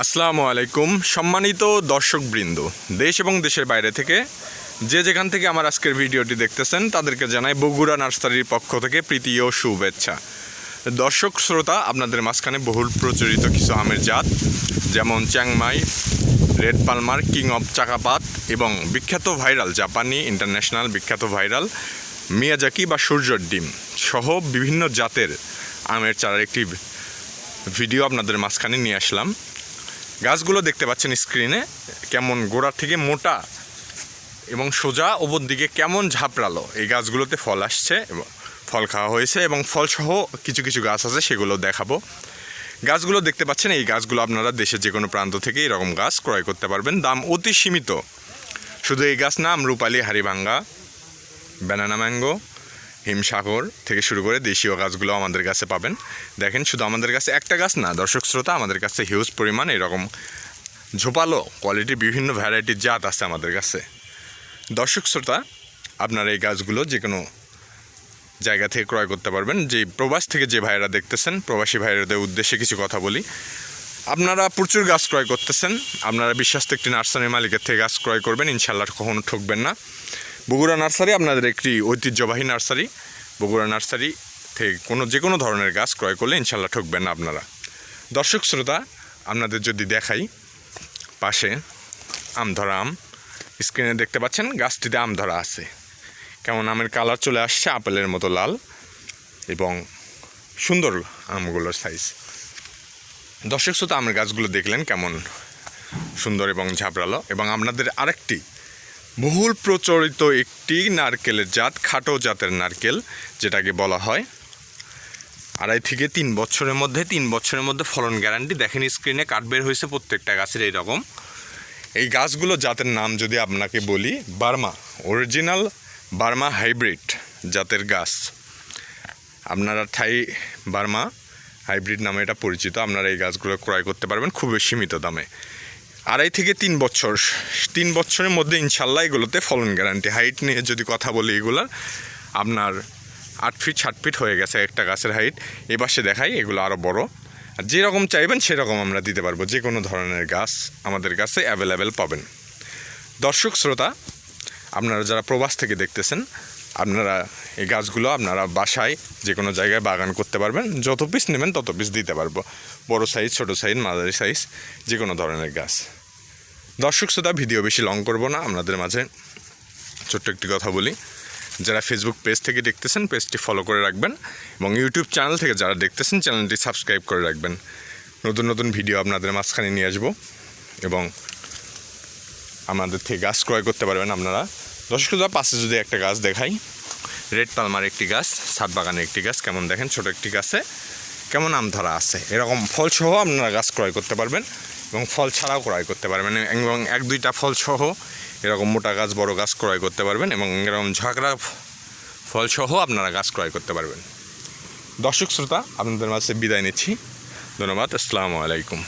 আসসালামু আলাইকুম। সম্মানিত দর্শকবৃন্দ, দেশ এবং দেশের বাইরে থেকে যে যেখান থেকে আমার আজকের ভিডিওটি দেখতেছেন, তাদেরকে জানাই বগুড়া নার্সারির পক্ষ থেকে প্রীতি ও শুভেচ্ছা। দর্শক, শ্রোতা, আপনাদের মাঝখানে বহুল প্রচলিত কিছু আমের জাত, যেমন Chiang Mai, red palmer, king of Chakapat এবং বিখ্যাত ভাইরাল জাপানি ইন্টারন্যাশনাল বিখ্যাত ভাইরাল মিয়াজাকি বা সূর্যর ডিম সহ বিভিন্ন জাতের আমের চারার একটি ভিডিও আপনাদের মাঝখানে নিয়ে আসলাম। গাছগুলো দেখতে পাচ্ছেন স্ক্রিনে, কেমন গোড়া থেকে মোটা এবং সোজা ওপর দিকে কেমন ঝাপড়ালো। এই গাছগুলোতে ফল আসছে এবং ফল খাওয়া হয়েছে এবং ফলসহ কিছু কিছু গাছ আছে, সেগুলো দেখাবো। গাছগুলো দেখতে পাচ্ছেন, এই গাছগুলো আপনারা দেশের যে কোনো প্রান্ত থেকে এরকম গাছ ক্রয় করতে পারবেন। দাম অতি সীমিত। শুধু এই গাছ নাম রূপালি হারিভাঙ্গা ব্যানানা ম্যাঙ্গো হিমসাগর থেকে শুরু করে দেশীয় গাছগুলো আমাদের কাছে পাবেন। দেখেন, শুধু আমাদের কাছে একটা গাছ না, দর্শক শ্রোতা, আমাদের কাছে হিউজ পরিমাণ এরকম ঝোপালো কোয়ালিটির বিভিন্ন ভ্যারাইটির জাত আছে আমাদের কাছে। দর্শক শ্রোতা, আপনারা এই গাছগুলো যে কোনো জায়গা থেকে ক্রয় করতে পারবেন। যে প্রবাস থেকে যে ভাইয়েরা দেখতেছেন, প্রবাসী ভাইয়েরাদের উদ্দেশ্যে কিছু কথা বলি। আপনারা প্রচুর গাছ ক্রয় করতেছেন, আপনারা বিশ্বাস্ত একটি নার্সারির মালিকের থেকে গাছ ক্রয় করবেন ইনশাল্লাহ কখনো ঠকবেন না। বগুড়া নার্সারি আপনাদের একটি ঐতিহ্যবাহী নার্সারি। বগুড়া নার্সারি থেকে কোনো যে কোনো ধরনের গাছ ক্রয় করলে ইনশাল্লাহ ঠকবেন না আপনারা। দর্শক শ্রোতা, আপনাদের যদি দেখাই, পাশে আম ধরা আম, স্ক্রিনে দেখতে পাচ্ছেন গাছটিতে আম ধরা আছে। কেমন আমের কালার চলে আসছে, আপেলের মতো লাল এবং সুন্দর আমগুলোর সাইজ দর্শক শ্রোতা, আমের গাছগুলো দেখলেন কেমন সুন্দর এবং ঝাপড়ালো এবং আপনাদের আরেকটি বহুল প্রচলিত একটি নারকেলের জাত, খাটো জাতের নারকেল, যেটাকে বলা হয়। আড়াই থেকে তিন বছরের মধ্যে, তিন বছরের মধ্যে ফলন গ্যারান্টি দেখেন স্ক্রিনে কাঠ বের হয়েছে প্রত্যেকটা গাছের এইরকম। এই গাছগুলো জাতের নাম যদি আপনাকে বলি, বার্মা অরিজিনাল বার্মা হাইব্রিড জাতের গাছ। আপনারা থাই বার্মা হাইব্রিড নামে এটা পরিচিত, আপনারা এই গাছগুলো ক্রয় করতে পারবেন খুবই সীমিত দামে। আড়াই থেকে তিন বছর, তিন বছরের মধ্যে ইনশাল্লাহ এগুলোতে ফলন গ্যারান্টি হাইট নিয়ে যদি কথা বলি এগুলার, আপনার আট ফিট ষাট ফিট হয়ে গেছে একটা গাছের হাইট এ পাশে দেখাই, এগুলো আরও বড়। আর যেরকম চাইবেন সেরকম আমরা দিতে পারব। যে কোনো ধরনের গাছ আমাদের কাছে অ্যাভেলেবেল পাবেন। দর্শক, শ্রোতা, আপনারা যারা প্রবাস থেকে দেখতেছেন আপনারা এই গাছগুলো আপনারা বাসায় যে কোনো জায়গায় বাগান করতে পারবেন, যত পিস নেবেন তত পিস দিতে পারব। বড় সাইজ ছোট সাইজ মাঝারি সাইজ যে কোনো ধরনের গাছ। দর্শক শ্রোতা ভিডিও বেশি লং করব না, আপনাদের মাঝে ছোট্ট একটি কথা বলি। যারা ফেসবুক পেজ থেকে দেখতেছেন পেজটি ফলো করে রাখবেন এবং ইউটিউব চ্যানেল থেকে যারা দেখতেছেন চ্যানেলটি সাবস্ক্রাইব করে রাখবেন। নতুন নতুন ভিডিও আপনাদের মাঝখানে নিয়ে আসব এবং আমাদের থেকে গাছ ক্রয় করতে পারবেন আপনারা। দর্শক পাশে যদি একটা গাছ দেখাই। রেড পালমার একটি গাছ সাত বাগানের একটি গাছ, কেমন দেখেন? ছোট একটি গাছে কেমন আম ধরা আছে? এরকম ফল সহ আপনারা গাছ ক্রয় করতে পারবেন এবং ফল ছাড়াও ক্রয় করতে পারবেন এবং এক দুইটা ফল সহ এরকম মোটা গাছ, বড় গাছ ক্রয় করতে পারবেন এবং এরকম ঝাঁকড়া ফল সহ আপনারা গাছ ক্রয় করতে পারবেন। দর্শক শ্রোতা, আপনাদের মাঝে বিদায় নিচ্ছি। ধন্যবাদ। আসসালামু আলাইকুম।